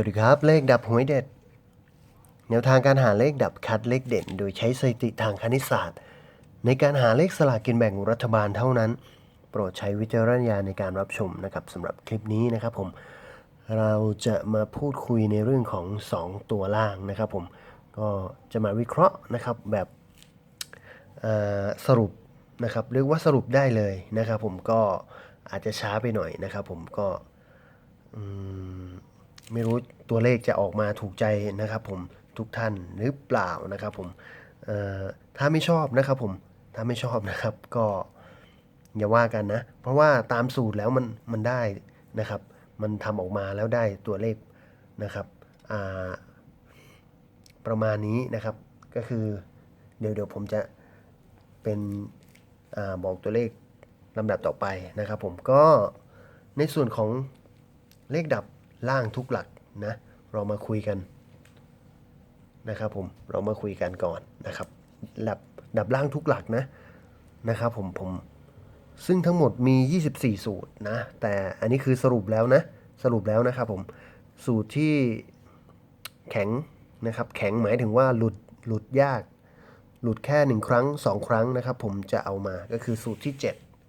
วัสดีครับ เลขดับหวยเด็ด แนวทางการหาเลขดับคัดเลขเด่น โดยใช้สถิติทางคณิตศาสตร์ ในการหาเลขสลากกินแบ่งรัฐบาลเท่านั้น โปรดใช้วิจารณญาณในการรับชมนะครับสำหรับคลิปนี้นะครับผมเราจะมาพูดคุยในเรื่องของ 2 ตัวล่างนะครับผมก็จะมาวิเคราะห์นะครับแบบสรุปนะครับเรียกว่าสรุปได้เลยนะครับ ผมก็อาจจะช้าไปหน่อยนะครับ ผมก็อืม ไม่รู้ตัวเลขจะออกมาถูกใจนะครับผมทุกท่านหรือเปล่านะครับผมถ้าไม่ชอบนะครับผมถ้าไม่ชอบนะครับก็อย่าว่ากันนะ เพราะว่าตามสูตรแล้วมันมันได้นะครับ มันทำออกมาแล้วได้ตัวเลขนะครับประมาณนี้นะครับก็คือเดี๋ยวเดี๋ยวผมจะเป็นอบอกตัวเลขลำดับต่อไปนะครับ ผมก็ในส่วนของเลขดับ ล่างทุกหลักนะเรามาคุยกันนะครับผมเรามาคุยกันก่อนนะครับดับดับล่างทุกหลักนะนะครับผมผมซึ่งทั้งหมดมี 24 สูตรนะ แต่อันนี้คือสรุปแล้วนะ สรุปแล้วนะครับผม สูตรที่แข็งนะครับ แข็งหมายถึงว่าหลุดหลุดยาก หลุดแค่หนึ่งครั้งสองครั้งนะครับ ผมจะเอามาก็คือสูตรที่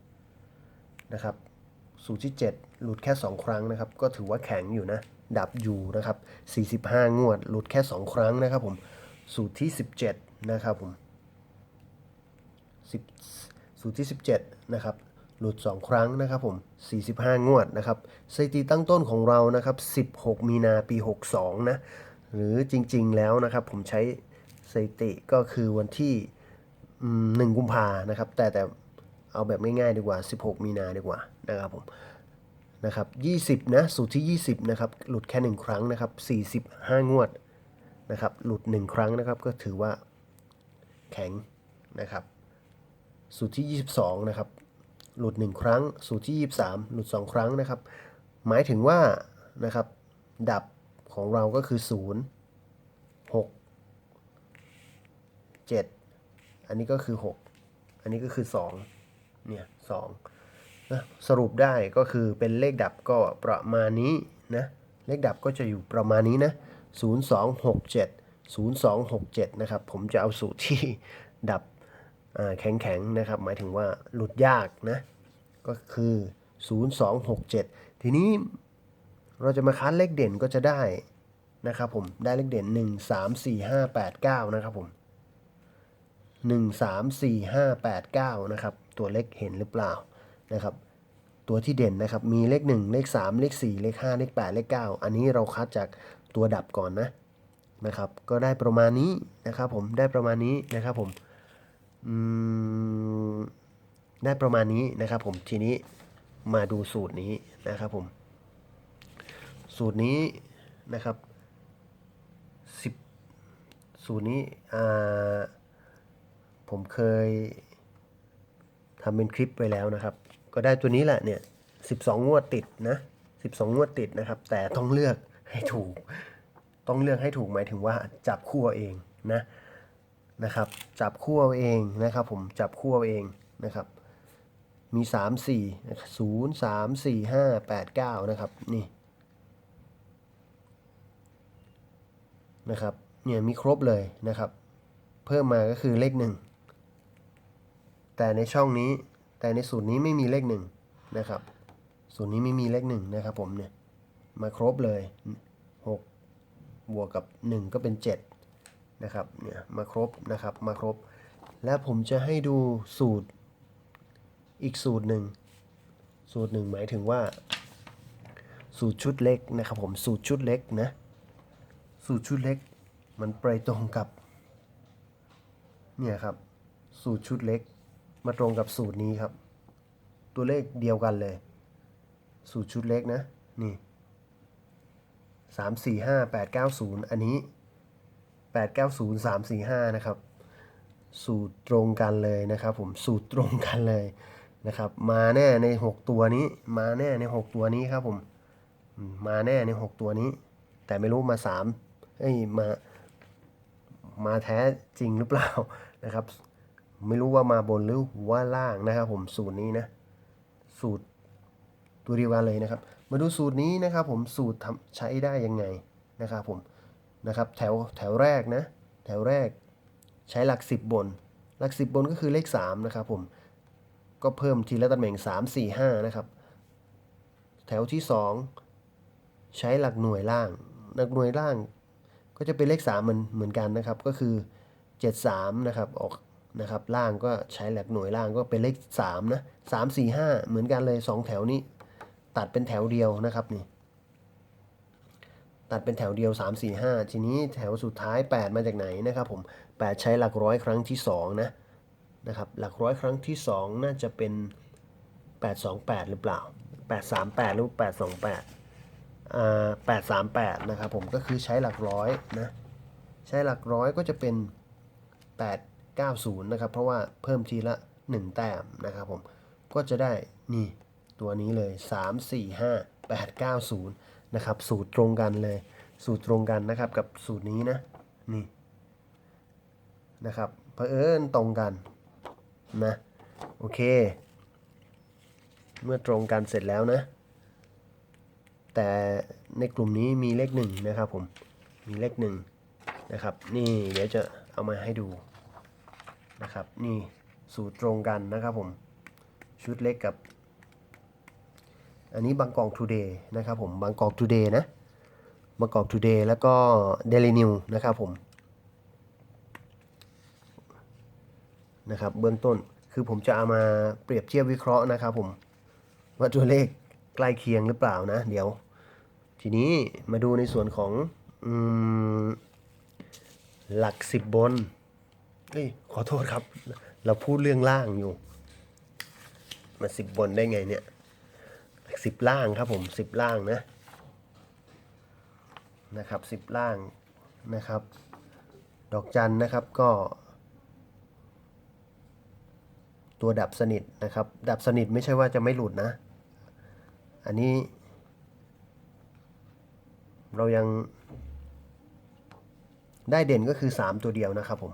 7นะครับ สูตรที่ 7 หลุดแค่ 2 ครั้งนะครับ ก็ถือว่าแข็งอยู่นะ ดับอยู่นะครับ 45 งวด หลุดแค่ 2 ครั้งนะครับผม สูตรที่ 17 นะครับผม10สูตรที่ 17 นะครับ หลุด 2 ครั้งนะครับผม 45 งวดนะครับสถิติตั้งต้นของเรานะครับ 16 มีนาปี 62 นะ หรือจริงๆแล้วนะครับ ผมใช้สถิติก็คือวันที่อืม1กุมภานะครับ แต่แต่เอาแบบง่ายๆดีกว่า 16 มีนาดีกว่านะครับผม นะครับ20นะสูตรที่ 20นะครับหลุดแค่ 1 ครั้งนะครับ45 งวดนะครับหลุด 1 ครั้งนะครับก็ถือว่าแข็งนะครับสูตรที่ 22นะครับหลุด 1 ครั้ง สูตรที่ 23 หลุด 2 ครั้งนะครับหมายถึงว่านะครับดับของเราก็คือ 0 6 7 อันนี้ก็คือ 6 อันนี้ก็คือ 2 เนี่ยสอง นะสรุปได้ก็คือเป็นเลขดับก็ประมาณนี้นะเลขดับก็จะอยู่ประมาณนี้นะ0267 0267 นะครับ ผมจะเอาสูตรที่ดับแข็งแข็งๆนะครับ หมายถึงว่าหลุดยากนะ ก็คือ 0267 ทีนี้เราจะมาคัดเลขเด่นก็จะได้นะครับผมได้เลขเด่น 1 3 4 5 8 9 นะครับผมหนึ่งสามสี่ห้าแปดเก้านะครับ ตัวเลขเห็นหรือเปล่า นะครับตัวที่เด่นนะครับมีเลขหนึ่งเลขสามเลขสี่เลขห้าเลขแปดเลขเก้าอันนี้เราคัดจากตัวดับก่อนนะนะครับก็ได้ประมาณนี้นะครับผมได้ประมาณนี้นะครับผมอืมได้ประมาณนี้นะครับผมทีนี้มาดูสูตรนี้นะครับผมสูตรนี้นะครับสิบสูตรนี้อ่าผมเคยทำเป็นคลิปไปแล้วนะครับ ก็ได้ตัวนี้แหละเนี่ย12 งวดติดนะ 12 งวดติดนะครับ แต่ต้องเลือกให้ถูก ต้องเลือกให้ถูกหมายถึงว่าจับคู่เองนะนะครับ จับคู่เองนะครับ ผมจับคู่เอาเองนะครับ มี 3 4 0 3 4 5 8 9 นะครับนี่นะครับเนี่ยมีครบเลยนะครับ เพิ่มมาก็คือเลขหนึ่งแต่ในช่องนี้ แต่ในสูตรนี้ไม่มีเลขหนึ่งนะครับสูตรนี้ไม่มีเลขหนึ่งนะครับผมเนี่ยมาครบเลยหกบวกกับหนึ่งก็เป็นเจ็ดนะครับเนี่ยมาครบนะครับมาครบ และผมจะให้ดูสูตรอีกสูตรหนึ่งสูตรหนึ่งหมายถึงว่า สูตรชุดเล็กนะครับผมสูตรชุดเล็กนะสูตรชุดเล็กมันไปตรงกับเนี่ยครับสูตรชุดเล็ก มาตรงกับสูตรนี้ครับ ตัวเลขเดียวกันเลย สูตรชุดเล็กนะ นี่สามสี่ห้าแปดเก้าศูนย์อันนี้แปดเก้าศูนย์สามสี่ห้านะครับ สูตรตรงกันเลยนะครับ ผมสูตรตรงกันเลยนะครับ มาแน่ในหกตัวนี้ มาแน่ในหกตัวนี้ครับผมมมาแน่ในหกตัวนี้ แต่ไม่รู้มาสามเอ้ยมามาแท้จริงหรือเปล่านะครับ ไม่รู้ว่ามาบนหรือว่าล่างนะครับผมสูตรนี้นะ สูตรตัวเดียวกันเลยนะครับ มาดูสูตรนี้นะครับ ผมสูตรทำใช้ได้ยังไงนะครับผมนะครับแถวแถวแรกนะ แถวแรกใช้หลัก 10 บน หลัก 10 บนก็คือเลข3นะครับผมก็เพิ่มทีละตำแหน่ง 3 4 5นะครับแถวที่ 2 ใช้หลักหน่วยล่าง หลักหน่วยล่างก็จะเป็นเลข 3 เหมือนเหมือนกันนะครับ ก็คือ 73 นะครับ ออก นะครับล่างก็ใช้หลักหน่วยล่างก็เป็นเลข 3 นะ3 4 5เหมือนกันเลย 2 แถวนี้ ตัดเป็นแถวเดียวนะครับนี่ตัดเป็นแถวเดียว 3 4 5 ทีนี้แถวสุดท้าย 8 มาจากไหนนะครับผม 8 ใช้หลักร้อยครั้งที่ 2 นะนะครับหลักร้อยครั้งที่ 2 น่าจะเป็น 828 หรือเปล่า 838 หรือ 828อ่า838 นะครับผมก็คือใช้หลักร้อยนะ ใช้หลักร้อยก็จะเป็น 90 นะครับ เพราะว่าเพิ่มทีละ 1 แต้มนะครับผม ก็จะได้นี่ตัวนี้เลย 3 4 5 8 9 0 นะครับ สูตรตรงกันเลย สูตรตรงกันนะครับกับสูตรนี้นะ นี่นะครับเผอิญตรงกันนะ โอเค เมื่อตรงกันเสร็จแล้วนะ แต่ในกลุ่มนี้มีเลขหนึ่งนะครับผม มีเลขหนึ่งนะครับ นี่เดี๋ยวจะเอามาให้ดู นะครับ นี่สูตรตรงกันนะครับผม ชุดเล็กกับ อันนี้บางกอกทูเดย์นะครับผมบางกอกทูเดย์นะบางกอกทูเดย์แล้วก็เดลินิวนะครับผมนะครับเบื้องต้นคือผมจะเอามาเปรียบเทียบวิเคราะห์นะครับผมว่าตัวเลขใกล้เคียงหรือเปล่านะ เดี๋ยว ทีนี้มาดูในส่วนของอหลักสิบบน เอ้ยขอโทษครับ เราพูดเรื่องล่างอยู่ มาสิบบนได้ไงเนี่ยสิบล่างครับผมสิบล่างนะนะครับสิบล่างนะครับ ดอกจันนะครับก็ ตัวดับสนิทนะครับ ดับสนิทไม่ใช่ว่าจะไม่หลุดนะ อันนี้ เรายังได้เด่นก็คือ 3 ตัวเดียวนะครับผม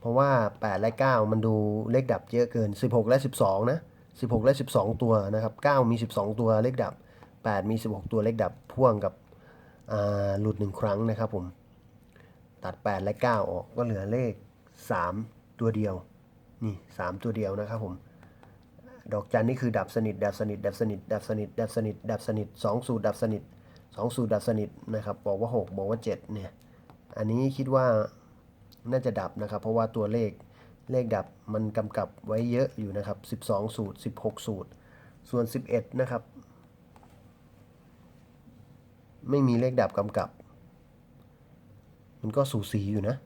เพราะว่า 8 และ 9 มันดูเลขดับเยอะเกิน 16 และ 12 นะ 16 และ 12 ตัวนะครับ 9 มี 12 ตัวเลขดับ 8 มี 16 ตัวเลขดับพ่วงกับหลุด 1 ครั้งนะครับผมตัด 8 และ 9 ออกก็เหลือเลข 3 ตัวเดียว นี่ 3 ตัวเดียวนะครับผมดอกจันนี่คือดับสนิท ดับสนิท ดับสนิท ดับสนิท ดับสนิท ดับสนิทสองสูตรดับสนิทสองสูตรดับสนิทนะครับ บอกว่า 6 บอกว่า 7 เนี่ย อันนี้คิดว่า น่าจะดับนะครับ เพราะว่าตัวเลขเลขดับมันกำกับไว้เยอะอยู่นะครับ 12 สูตร 16 สูตร ส่วน 11 นะครับ ไม่มีเลขดับกำกับ มันก็สูสีอยู่นะ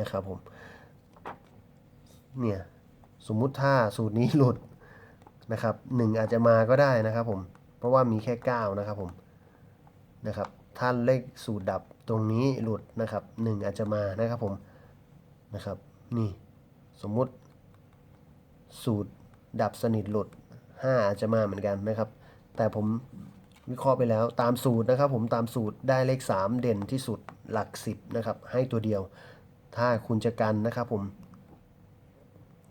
นะครับผมเนี่ยสมมุติถ้าสูตรนี้หลุดนะครับหนึ่งอาจจะมาก็ได้นะครับผมเพราะว่ามีแค่ 9 นะครับผมนะครับ ถ้าเลขสูตรดับตรงนี้หลุดนะครับหนึ่งอาจจะมานะครับผมนะครับนี่สมมุติ สูตรดับสนิทหลุด 5 อาจจะมาเหมือนกันนะครับ แต่ผมวิเคราะห์ไปแล้วตามสูตรนะครับ ผมตามสูตรได้เลข 3 เด่นที่สุดหลัก 10นะครับให้ตัวเดียว ถ้าคุณจะกันนะครับผม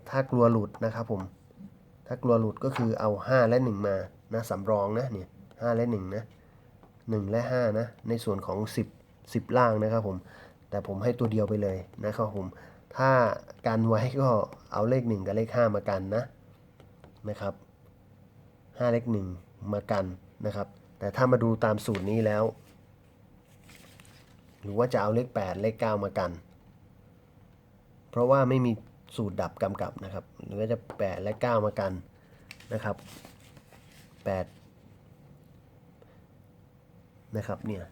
ถ้ากลัวหลุดนะครับผม ถ้ากลัวหลุดก็คือเอา 5 และ 1 มานะสำรองนะเนี่ย5และ 1 นะ 1 และ 5 นะ ในส่วนของ 10 10 ล่างนะครับผม แต่ผมให้ตัวเดียวไปเลยนะครับผม ถ้ากันไว้ก็เอาเลข 1 กับเลข 5 มากันนะนะครับ5เลข 1 มากันนะครับ แต่ถ้ามาดูตามสูตรนี้แล้ว หรือว่าจะเอาเลข 8 เลข 9 มากัน เพราะว่าไม่มีสูตรดับกำกับนะครับ หรือว่าจะ 8 และ 9 มากันนะครับ8 นะครับเนี่ย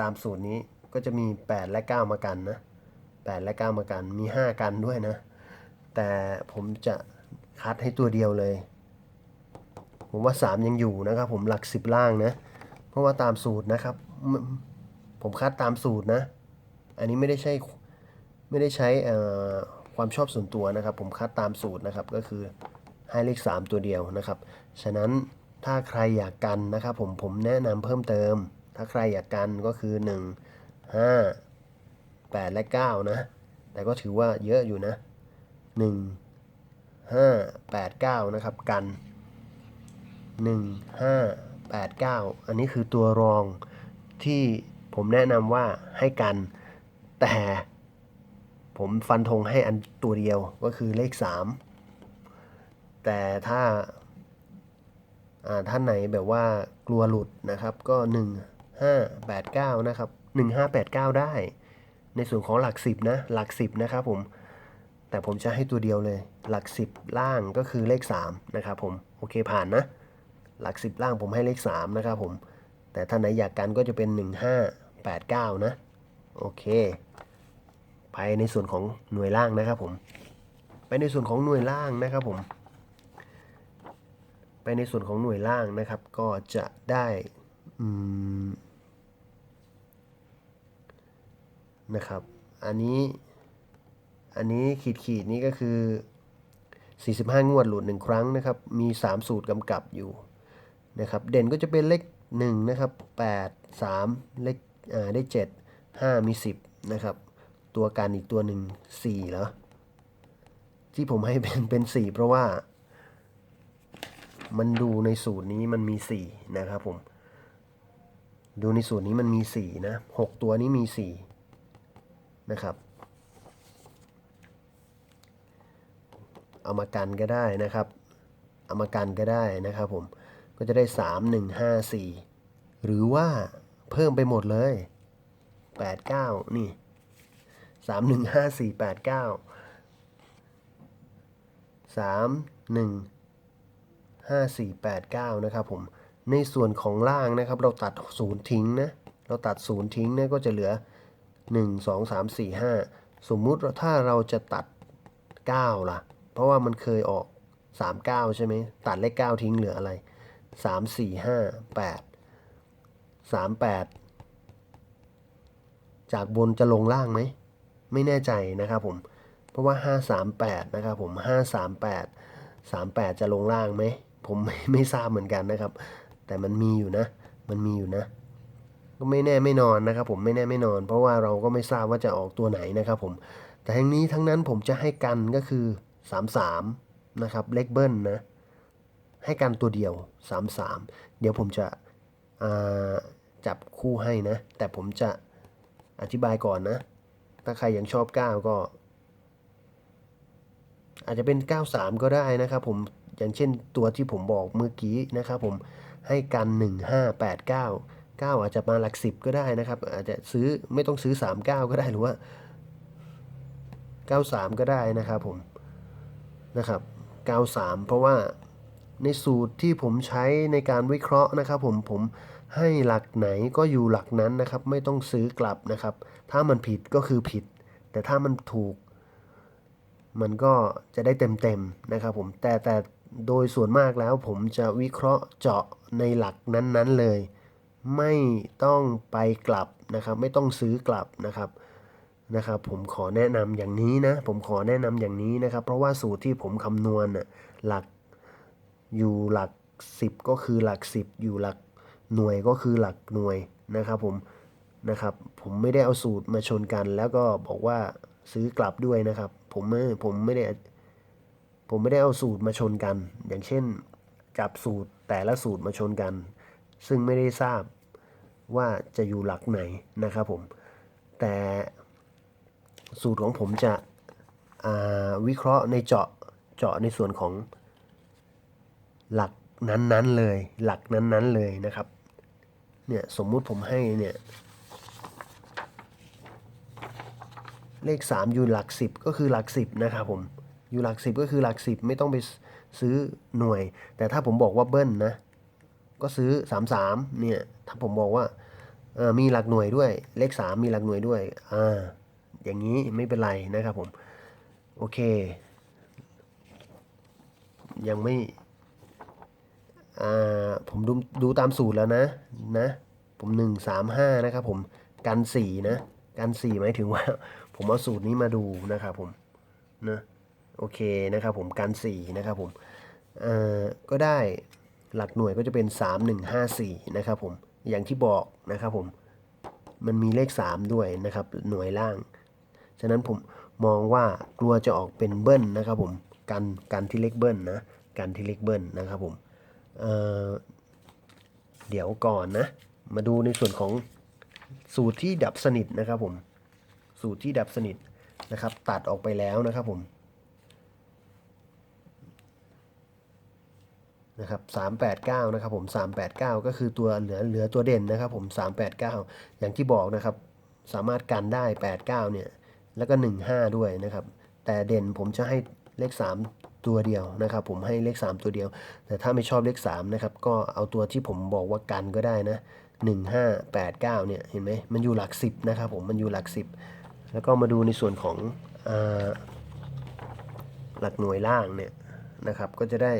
ตามสูตรนี้ก็จะมี 8 และ 9 มากันนะ 8 และ 9 มากัน มี 5 กันด้วยนะ แต่ผมจะคัดให้ตัวเดียวเลย ผมว่า 3 ยังอยู่นะครับ ผมหลัก 10 ล่างนะ เพราะว่าตามสูตรนะครับ ผมคัดตามสูตรนะ อันนี้ไม่ได้ใช่ไม่ได้ใช้ความชอบส่วนตัวนะครับ ผมคัดตามสูตรนะครับ ก็คือให้เลข 3 ตัวเดียวนะครับ ฉะนั้นถ้าใครอยากกันนะครับ ผมผมแนะนำเพิ่มเติม ถ้าใครอยากกันก็คือ 1 5 8 และ 9 นะ แต่ก็ถือว่าเยอะอยู่นะ 1 5 8 9 นะครับ กัน 1 5 8 9 อันนี้คือตัวรองที่ผมแนะนำว่าให้กัน แต่ผมฟันธงให้อันตัวเดียวก็คือเลข 3 แต่ถ้าท่านไหนแบบว่ากลัวหลุดนะครับ ก็ 1 5 8 9 นะครับ 1 5 8 9 ได้ ในส่วนของหลัก 10 นะ หลัก 10 นะครับผม แต่ผมจะให้ตัวเดียวเลย หลัก 10 ล่างก็คือเลข 3 นะครับผม โอเคผ่านนะ หลัก 10 ล่างผมให้เลข 3 นะครับผม แต่ถ้าไหนอยากกันก็จะเป็น 1 5 8 9 นะ โอเค ไปในส่วนของหน่วยล่างนะครับผม ไปในส่วนของหน่วยล่างนะครับผมไปในส่วนของหน่วยล่างนะครับ ก็จะได้อืม นะครับ อันนี้ อันนี้ขีดขีดๆนี้ก็คือ 45 งวดหลุด 1 ครั้งนะครับ มี 3 สูตรกำกับอยู่นะครับ เด่นก็จะเป็นเลข1นะครับ8 3 เลขอ่าได้7 5 มี 10 นะครับ ตัวการอีกตัวหนึ่ง4เหรอ ที่ผมให้เป็นเป็น 4 เพราะว่ามันดูในสูตรนี้มันมี 4 นะครับผม ดูในสูตรนี้มันมี 4 นะ 6 ตัวนี้มี 4 นะครับ เอามากันก็ได้นะครับ เอามากันก็ได้นะครับผม ก็จะได้ 3 1 5 4 หรือว่าเพิ่มไปหมดเลย 8 9 นี่ 3 1 5 4 8 9 3 1 5 4 8 9 นะครับผม ในส่วนของล่างนะครับ เราตัดศูนย์ทิ้งนะ เราตัดศูนย์ทิ้งนี่ยก็จะเหลือ 1 2 3 4 5 สมมุติว่าถ้าเราจะตัด 9 ล่ะ เพราะว่ามันเคยออก 3 9 ใช่ไหม ตัดเลข 9 ทิ้งเหลืออะไร 3 4 5 8 3 8 จากบนจะลงล่างไหม ไม่แน่ใจนะครับผม เพราะว่า 538 นะครับผม 538 38 จะลงล่างไหม ผมไม่ไม่ทราบเหมือนกันนะครับ แต่มันมีอยู่นะ มันมีอยู่นะ ก็ไม่แน่ไม่นอนนะครับผมไม่แน่ไม่นอน เพราะว่าเราก็ไม่ทราบว่าจะออกตัวไหนนะครับผมแต่ทั้งนี้ทั้งนั้นผมจะให้กันก็คือ 33 นะครับเลขเบิ้ลนะ ให้กันตัวเดียว 33 เดี๋ยวผมจะจับคู่ให้นะ แต่ผมจะอธิบายก่อนนะ ถ้าใครยังชอบ 9 ก็ อาจจะเป็น 93 ก็ได้นะครับผมอย่างเช่นตัวที่ผมบอกเมื่อกี้นะครับผมให้กัน 1589 9 อาจจะมาหลัก 10 ก็ได้นะครับ อาจจะซื้อไม่ต้องซื้อ 39 ก็ได้หรือว่า 93 ก็ได้นะครับผมนะครับ 93 เพราะว่าในสูตรที่ผมใช้ในการวิเคราะห์นะครับ ผมผมให้หลักไหนก็อยู่หลักนั้นนะครับ ไม่ต้องซื้อกลับนะครับ ถ้ามันผิดก็คือผิด แต่ถ้ามันถูก มันก็จะได้เต็มๆนะครับ ผมแต่แต่โดยส่วนมากแล้วผมจะวิเคราะห์เจาะในหลักนั้นๆเลย ไม่ต้องไปกลับนะครับ ไม่ต้องซื้อกลับนะครับนะครับ ผมขอแนะนำอย่างนี้นะ ผมขอแนะนำอย่างนี้นะครับ เพราะว่าสูตรที่ผมคำนวณน่ะหลักอยู่หลัก 10 ก็คือหลัก 10 อยู่หลักหน่วยก็คือหลักหน่วยนะครับ ผมนะครับผมไม่ได้เอาสูตรมาชนกัน แล้วก็บอกว่าซื้อกลับด้วยนะครับ ผมไม่ผมไม่ได้ผมไม่ได้เอาสูตรมาชนกัน อย่างเช่น จับสูตรแต่ละสูตรมาชนกัน ซึ่งไม่ได้ทราบว่าจะอยู่หลักไหนนะครับผม แต่สูตรของผมจะวิเคราะห์ในเจาะเจาะในส่วนของหลักนั้นๆเลย หลักนั้นๆเลยนะครับ เนี่ยสมมุติผมให้เนี่ยเลข 3 อยู่หลัก 10 ก็คือหลัก 10 นะครับผม อยู่หลัก 10 ก็คือหลัก 10 ไม่ต้องไปซื้อหน่วย แต่ถ้าผมบอกว่าเบิ้ลนะ ก็ซื้อ 33เนี่ยถ้าผมบอกว่ามีหลักหน่วยด้วย เลข 3 มีหลักหน่วยด้วยอ่าอย่างนี้ไม่เป็นไรนะครับผม โอเค ยังไม่ผมดูดูตามสูตรแล้วนะนะ ผม 1 3 5 นะครับผมกัน 4 นะ กัน 4 หมายถึงว่า ผมเอาสูตรนี้มาดูนะครับผมนะโอเคนะครับผมกัน 4 นะครับผมก็ได้ หลักหน่วยก็จะเป็น 3 1 5 4 นะครับผม อย่างที่บอกนะครับผม มันมีเลข 3 ด้วยนะครับ หน่วยล่าง ฉะนั้นผมมองว่ากลัวจะออกเป็นเบิ้ลนะครับผม กันกันที่เลขเบิ้ลนะ กันที่เลขเบิ้ลนะครับผมเเดี๋ยวก่อนนะ มาดูในส่วนของสูตรที่ดับสนิทนะครับผม สูตรที่ดับสนิทนะครับ ตัดออกไปแล้วนะครับผม นะครับ389นะครับผม389 ก็คือตัวเหลือเหลือตัวเด่นนะครับผม389 อย่างที่บอกนะครับ สามารถกันได้ 89เนี่ยแล้วก็ 15 ด้วยนะครับ แต่เด่นผมจะให้เลข 3 ตัวเดียวนะครับ ผมให้เลข 3 ตัวเดียว แต่ถ้าไม่ชอบเลข3นะครับก็เอาตัวที่ผมบอกว่ากันก็ได้นะ1589เนี่ยเห็นไหมมันอยู่หลัก 10นะครับผมมันอยู่หลัก 10 แล้วก็มาดูในส่วนของอหลักหน่วยล่างเนี่ยนะครับก็จะได้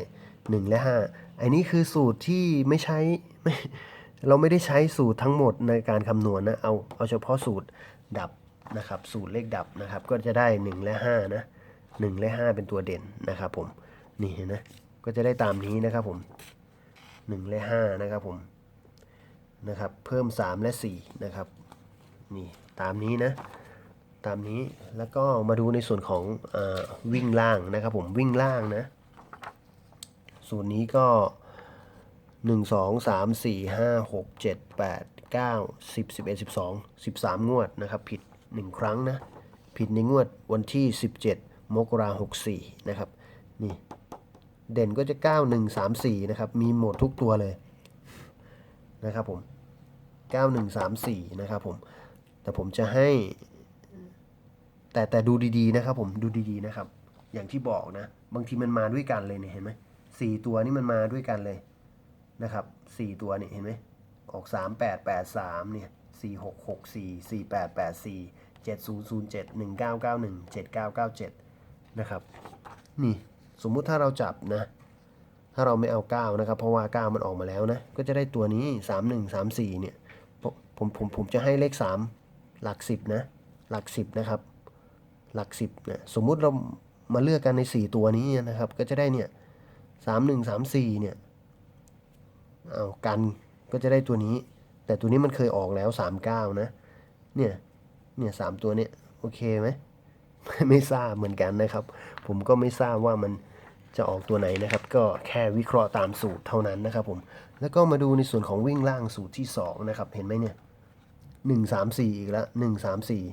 1 และ 5 อันนี้คือสูตรที่ไม่ใช้ไม่เราไม่ได้ใช้สูตรทั้งหมดในการคำนวณนะเอาเอาเฉพาะสูตรดับนะครับ สูตรเลขดับนะครับ ก็จะได้ 1 และ 5 นะ 1 และ 5 เป็นตัวเด่นนะครับผมนี่เห็นนะก็จะได้ตามนี้นะครับผม 1 และ 5 นะครับผมนะครับ เพิ่ม 3 และ 4 นะครับนี่ตามนี้นะตามนี้แล้วก็มาดูในส่วนของอวิ่งล่างนะครับผมวิ่งล่างนะ สูตรนี้ก็ 1 2 3 4 5 6 7 8 9 10 11 12 13 งวดนะครับ ผิด 1 ครั้งนะ ผิดในงวดวันที่ 17 มกราหก64นะครับ นี่เด่นก็จะ 9 1 3 4 นะครับ มีหมดทุกตัวเลยนะครับผม 9 1 3 4 นะครับผม แต่ผมจะให้ แต่แต่ดูดีๆนะครับผม ดูดีๆนะครับ อย่างที่บอกนะ บางทีมันมาด้วยกันเลยเนี่ยเห็นไหม สี่ตัวนี่มันมาด้วยกันเลยนะครับสี่ตัวนี่เห็นไหมออกสามแปดแปดสามเนี่ยสี่หกหกสี่สี่แปดแปดสี่เจ็ดศูนย์ศูนย์เจ็ดหนึ่งเก้าเก้าหนึ่งเจ็ดเก้าเก้าเจ็ดนะครับนี่สมมุติถ้าเราจับนะ ถ้าเราไม่เอาเก้านะครับ เพราะว่าเก้ามันออกมาแล้วนะ ก็จะได้ตัวนี้สามหนึ่งสามสี่เนี่ยผมผมผมจะให้เลขสามหลักสิบนะ หลักสิบนะครับ หลักสิบเนี่ยสมมุติเรามาเลือกกันในสี่ตัวนี้นะครับ ก็จะได้เนี่ย สามหนึ่งสามสี่เนี่ยเอากันก็จะได้ตัวนี้ แต่ตัวนี้มันเคยออกแล้วสามเก้านะ เนี่ย เนี่ยสามตัวเนี่ยโอเคไหมไม่ทราบเหมือนกันนะครับ ผมก็ไม่ทราบว่ามันจะออกตัวไหนนะครับ ก็แค่วิเคราะห์ตามสูตรเท่านั้นนะครับผมแล้วก็มาดูในส่วนของวิ่งล่างสูตรที่สองนะครับเห็นไหมเนี่ยหนึ่งสามสี่อีกแล้วหนึ่งสามสี่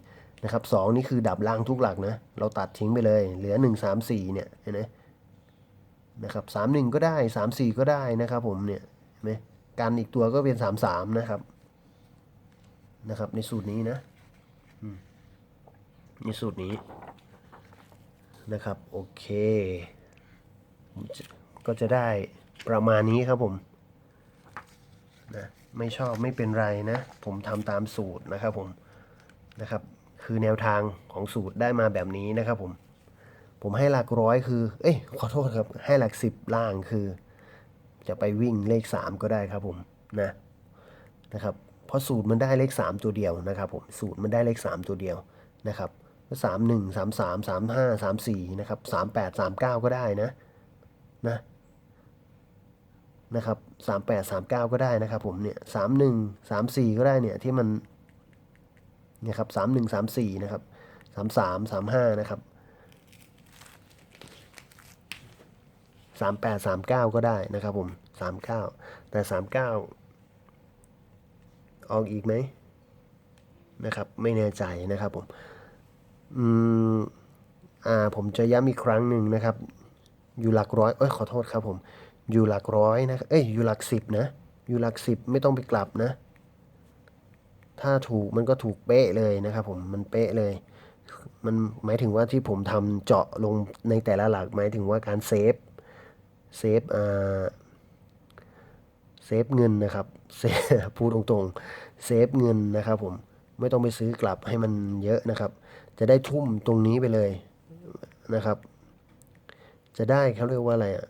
นะครับสองนี่คือดับล่างทุกหลักนะ เราตัดทิ้งไปเลย เหลือหนึ่งสามสี่เนี่ยเห็นไหม นะครับสามหนึ่งก็ได้สามสี่ก็ได้นะครับผมเนี่ยเห็นไหมการอีกตัวก็เป็นสามสามนะครับนะครับ ในสูตรนี้นะในสูตรนี้นะครับ โอเค ก็จะได้ประมาณนี้ครับผมนะไม่ชอบไม่เป็นไรนะ ผมทำตามสูตรนะครับผมนะครับ คือแนวทางของสูตรได้มาแบบนี้นะครับผม ผมให้หลักร้อยคือ เอ้ยขอโทษครับ ให้หลักสิบล่างคือ จะไปวิ่งเลขสามก็ได้ครับผมนะนะครับ เพราะสูตรมันได้เลขสามตัวเดียวนะครับผมสูตรมันได้เลขสามตัวเดียวนะครับสามหนึ่งสามสามสามห้าสามสี่นะครับสามแปดสามเก้าก็ได้นะนะนะครับสามแปดสามเก้าก็ได้นะครับผมเนี่ยสามหนึ่งสามสี่ก็ได้เนี่ยที่มันเนี่ยครับสามหนึ่งสามสี่นะครับสามสามสามห้านะครับ สามแปดสามเก้าก็ได้นะครับผมสามเก้าแต่สามเก้าออกอีกไหมนะครับ ไม่แน่ใจนะครับผมอืมอ่าผมจะย้ำอีกครั้งหนึ่งนะครับ อยู่หลักร้อยเอ้ยขอโทษครับผม อยู่หลักร้อยนะเอ้ยอยู่หลักสิบนะ อยู่หลักสิบไม่ต้องไปกลับนะ ถ้าถูกมันก็ถูกเป๊ะเลยนะครับผมมันเป๊ะเลยมันหมายถึงว่าที่ผมทำเจาะลงในแต่ละหลักหมายถึงว่าการเซฟ เซฟอ่าเซฟเงินนะครับเซฟพูดตรงๆเซฟเงินนะครับผมไม่ต้องไปซื้อกลับให้มันเยอะนะครับ จะได้ทุ่มตรงนี้ไปเลยนะครับ จะได้เขาเรียกว่าอะไรอะ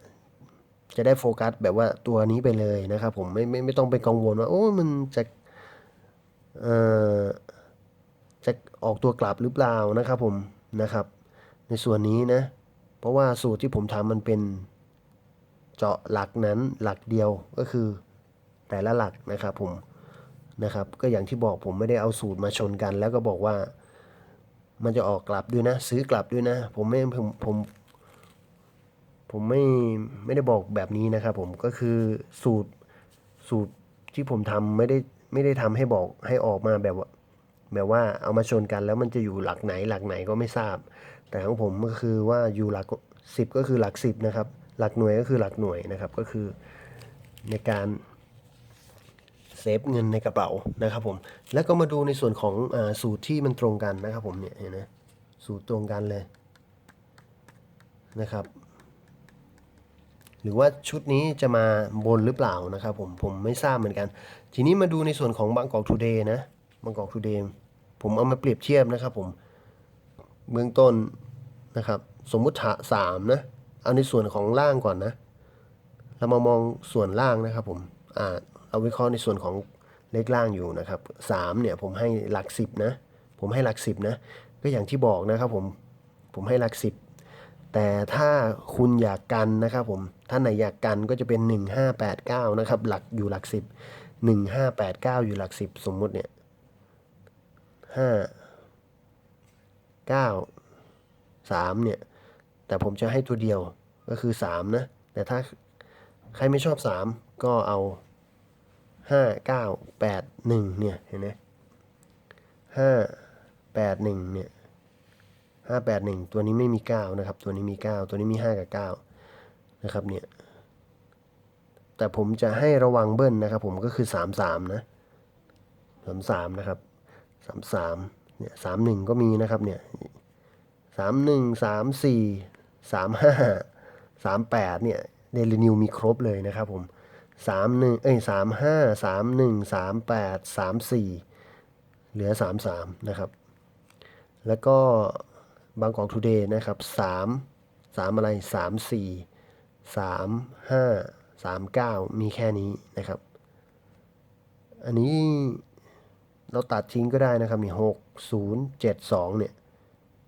จะได้โฟกัสแบบว่าตัวนี้ไปเลยนะครับผมไม่ไม่ไม่ต้องไปกังวลว่าโอ้มันจะเอ่อจะออกตัวกลับหรือเปล่านะครับผมนะครับ ในส่วนนี้นะ เพราะว่าสูตรที่ผมทำมันเป็น เจาะหลักนั้นหลักเดียวก็คือแต่ละหลักนะครับผมนะครับ ก็อย่างที่บอกผมไม่ได้เอาสูตรมาชนกัน แล้วก็บอกว่ามันจะออกกลับด้วยนะ ซื้อกลับด้วยนะ ผมไม่ผมผมผมไม่ไม่ได้บอกแบบนี้นะครับผมก็คือสูตรสูตรที่ผมทำไม่ได้ไม่ได้ทำให้บอกให้ออกมาแบบว่าแบบว่าเอามาชนกันแล้วมันจะอยู่หลักไหนหลักไหนก็ไม่ทราบ แต่ของผมก็คือว่าอยู่หลักสิบก็คือหลักสิบนะครับ หลักหน่วยก็คือหลักหน่วยนะครับก็คือในการเซฟเงินในกระเป๋านะครับผมแล้วก็มาดูในส่วนของอสูตรที่มันตรงกันนะครับผมเนี่ยเห็นไหมสูตรตรงกันเลยนะครับ หรือว่าชุดนี้จะมาบนหรือเปล่านะครับผมผมไม่ทราบเหมือนกัน ทีนี้มาดูในส่วนของบางกอกทูเดย์นะบางกอกทูเดย์ผมเอามาเปรียบเทียบนะครับผมเบื้องต้นนะครับ สมมุติฐานสามนะ เอาในส่วนของล่างก่อนนะ เรามามองส่วนล่างนะครับผมอ่าเราวิเคราะห์ในส่วนของเลขล่างอยู่นะครับสามเนี่ยผมให้หลักสิบนะ ผมให้หลักสิบนะ ก็อย่างที่บอกนะครับผมผมให้หลักสิบแต่ถ้าคุณอยากกันนะครับผมท่านไหนอยากกันก็จะเป็น 1589 นะครับ หลักอยู่หลักสิบ1589 อยู่หลักสิบสมมุติเนี่ย5 9 3เนี่ย แต่ผมจะให้ตัวเดียวก็คือ 3 นะ แต่ถ้าใครไม่ชอบ 3 ก็เอา 5 9 8 1 เนี่ย เห็นไหม5 8 1เนี่ยห้าแปดหนึ่งตัวนี้ไม่มีเก้านะครับ ตัวนี้มีเก้าตัวนี้มีห้ากับเก้านะครับเนี่ย แต่ผมจะให้ระวังเบิ้ลนะครับผมก็คือสามสามนะสามสามนะครับสามสามเนี่ยสามหนึ่งก็มีนะครับเนี่ยสามหนึ่งสามสี่ สามห้าสามแปดเนี่ยเดลินิวมีครบเลยนะครับผมสามหนึ่งเอ้ยสามห้าสามหนึ่งสามแปดสามสี่เหลือสามสามนะครับ แล้วก็บางกอกทูเดย์นะครับสามสามอะไรสามสี่สามห้าสามเก้ามีแค่นี้นะครับ อันนี้เราตัดทิ้งก็ได้นะครับนี่หกศูนย์เจ็ดสองเนี่ย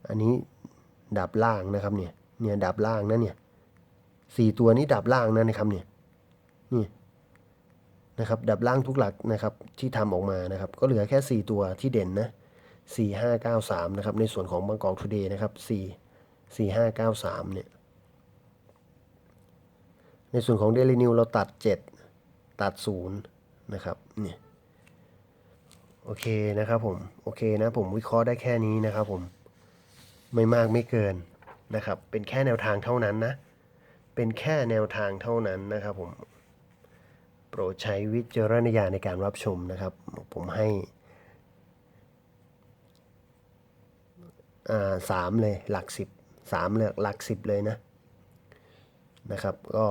อันนี้ดับล่างนะครับเนี่ย เนี่ยดับล่างนะเนี่ยสี่ตัวนี้ดับล่างนะนะครับเนี่ยนี่นะครับดับล่างทุกหลักนะครับที่ทำออกมานะครับ ก็เหลือแค่สี่ตัวที่เด่นนะ4593นะครับในส่วนของบางกอกทูเดย์นะครับ4 4593เก้าสามเนี่ยในส่วนของ Daily New เราตัด 7 ตัด 0 นะครับเนี่ยโอเคนะครับผม โอเคนะผมวิเคราะห์ได้แค่นี้นะครับผม ไม่มากไม่เกิน นะครับ เป็นแค่แนวทางเท่านั้นนะ เป็นแค่แนวทางเท่านั้นนะครับผม โปรดใช้วิจารณญาณในการรับชมนะครับ ผมให้อ่าสามเลยหลักสิบสามเลยหลักสิบเลยนะนะครับ ก็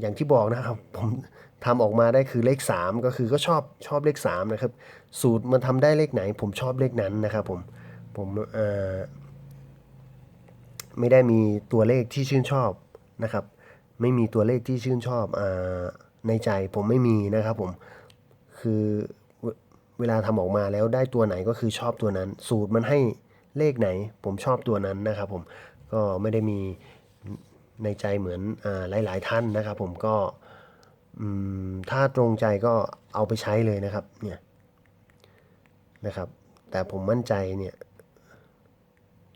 อย่างที่บอกนะครับ ผมทำออกมาได้คือเลขสามก็คือก็ชอบชอบเลขสามนะครับ สูตรมันทำได้เลขไหน ผมชอบเลขนั้นนะครับ ผมผมเอ่อ ไม่ได้มีตัวเลขที่ชื่นชอบนะครับ ไม่มีตัวเลขที่ชื่นชอบอในใจผมไม่มีนะครับผมคือเวลาทำออกมาแล้วได้ตัวไหนก็คือชอบตัวนั้น สูตรมันให้เลขไหน ผมชอบตัวนั้นนะครับผมก็ไม่ได้มีในใจเหมือนอหลาย ๆ ท่านนะครับ ผมก็ถ้าตรงใจก็เอาไปใช้เลยนะครับเนี่ยนะครับ แต่ผมมั่นใจเนี่ย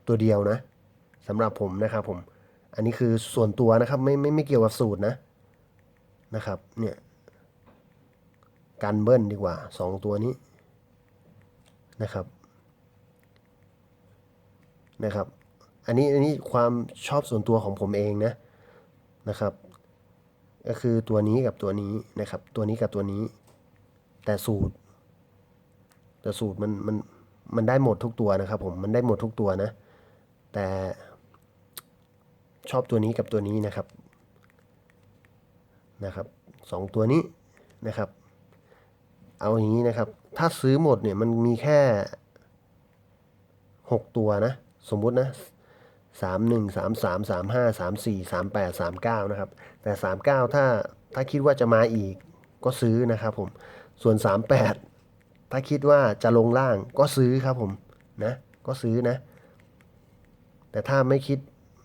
ตัวเดียวนะ สำหรับผมนะครับผม อันนี้คือส่วนตัวนะครับไม่ไม่ไม่เกี่ยวกับสูตรนะนะครับเนี่ยกันเบิ้ลดีกว่าสองตัวนี้นะครับนะครับ อันนี้อันนี้ความชอบส่วนตัวของผมเองนะนะครับ ก็คือตัวนี้กับตัวนี้นะครับ ตัวนี้กับตัวนี้ แต่สูตร แต่สูตรมันมันมันได้หมดทุกตัวนะครับผมมันได้หมดทุกตัวนะ แต่ ชอบตัวนี้กับตัวนี้นะครับนะครับสองตัวนี้นะครับ เอาอย่างนี้นะครับ ถ้าซื้อหมดเนี่ยมันมีแค่หกตัวนะ สมมุตินะสามหนึ่งสามสามสามห้าสามสี่สามแปดสามเก้านะครับ แต่สามเก้าถ้าถ้าคิดว่าจะมาอีกก็ซื้อนะครับผม ส่วนสามแปดถ้าคิดว่าจะลงล่างก็ซื้อครับผมนะ ก็ซื้อนะ แต่ถ้าไม่คิด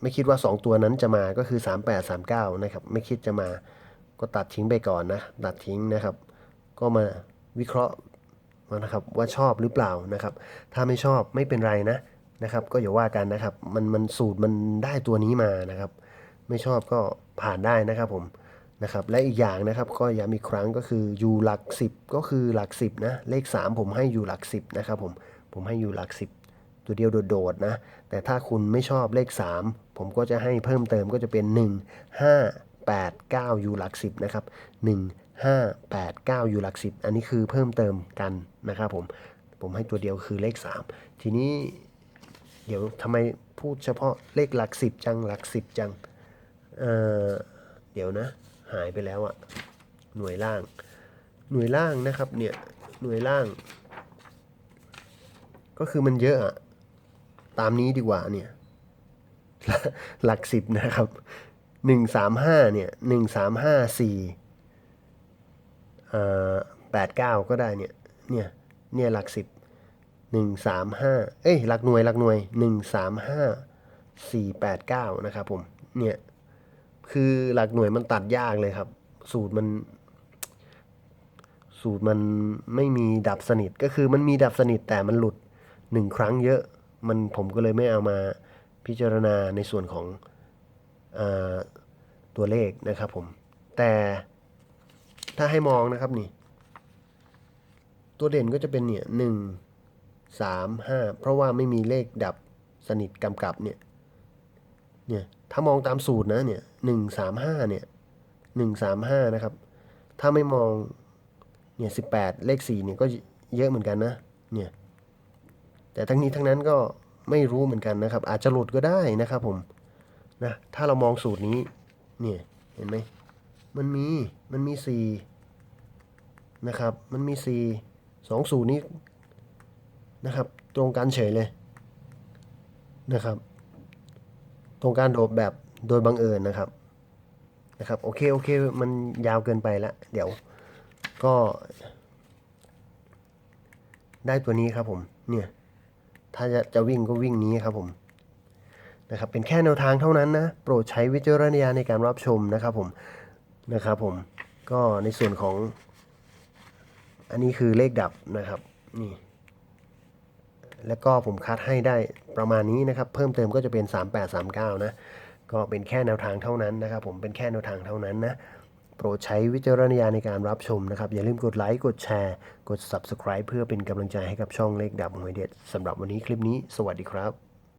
ไม่คิดว่า 2 ตัวนั้นจะมาก็คือ 38 39 นะครับ ไม่คิดจะมาก็ตัดทิ้งไปก่อนนะ ตัดทิ้งนะครับ ก็มาวิเคราะห์นะครับว่าชอบหรือเปล่านะครับ ถ้าไม่ชอบไม่เป็นไรนะนะครับ ก็อย่าว่ากันนะครับ มันมันสูตรมันได้ตัวนี้มานะครับ ไม่ชอบก็ผ่านได้นะครับผมนะครับและอีกอย่างนะครับก็ย้ำอีกครั้งก็คืออยู่หลัก 10 ก็คือหลัก 10นะเลข 3 ผมให้อยู่หลัก 10นะครับผมผมให้อยู่หลัก 10 ตัวเดียวโดดๆนะ แต่ถ้าคุณไม่ชอบเลข 3 ผมก็จะให้เพิ่มเติมก็จะเป็น 1 5 8 9อยู่หลัก 10 นะครับ 1 5 8 9อยู่หลัก 10 อันนี้คือเพิ่มเติมกันนะครับผม ผมให้ตัวเดียวคือเลข 3 ทีนี้เดี๋ยวทำไมพูดเฉพาะเลขหลัก 10 จังหลัก 10 จังเอ่อเดี๋ยวนะ หายไปแล้วอะหน่วยล่าง หน่วยล่างนะครับเนี่ยหน่วยล่าง ก็คือมันเยอะอะ ตามนี้ดีกว่าเนี่ย หลักสิบนะครับหนึ่งสามห้าเนี่ยหนึ่งสามห้าสี่แปดเก้าก็ได้เนี่ย เนี่ย เนี่ยหลักสิบหนึ่งสามห้าเอ้ยหลักหน่วยหลักหน่วยหนึ่งสามห้าสี่แปดเก้านะครับผม เนี่ย คือหลักหน่วยมันตัดยากเลยครับ สูตรมัน สูตรมันไม่มีดับสนิท ก็คือมันมีดับสนิทแต่มันหลุดหนึ่งครั้งเยอะ มันผมก็เลยไม่เอามาพิจารณาในส่วนของอตัวเลขนะครับผม แต่ถ้าให้มองนะครับนี่ ตัวเด่นก็จะเป็นเนี่ยหนึ่งสามห้าเพราะว่าไม่มีเลขดับสนิทกำกับเนี่ยเนี่ยถ้ามองตามสูตรนะเนี่ยหนึ่งสามห้าเนี่ยหนึ่งสามห้านะครับ ถ้าไม่มองเนี่ยสิบแปดเลขสี่เนี่ยก็เยอะเหมือนกันนะเนี่ย แต่ทั้งนี้ทั้งนั้นก็ไม่รู้เหมือนกันนะครับ อาจจะหลุดก็ได้นะครับผมนะถ้าเรามองสูตรนี้เนี่ยเห็นไหมมันมีมันมีสี่นะครับมันมีสี่สองสูตรนี้นะครับ ตรงกันเฉยเลยนะครับ ตรงการโดบแบบโดยบังเอิญนะครับนะครับโอเคโอเคมันยาวเกินไปแล้วเดี๋ยวก็ได้ตัวนี้ครับผมเนี่ย ถ้าจะจะวิ่งก็วิ่งนี้ครับผมนะครับเป็นแค่แนวทางเท่านั้นนะ โปรดใช้วิจารณญาณในการรับชมนะครับผมนะครับผมก็ในส่วนของ อันนี้คือเลขดับนะครับนี่แล้วก็ผมคัดให้ได้ประมาณนี้นะครับ เพิ่มเติมก็จะเป็น 3839 นะ ก็เป็นแค่แนวทางเท่านั้นนะครับ ผมเป็นแค่แนวทางเท่านั้นนะ โปรดใช้วิจารณญาณในการรับชมนะครับ อย่าลืมกดไลค์ กดแชร์ กด Subscribe เพื่อเป็นกำลังใจให้กับช่องเลขดับหวยเด็ดสำหรับวันนี้คลิปนี้ สวัสดีครับ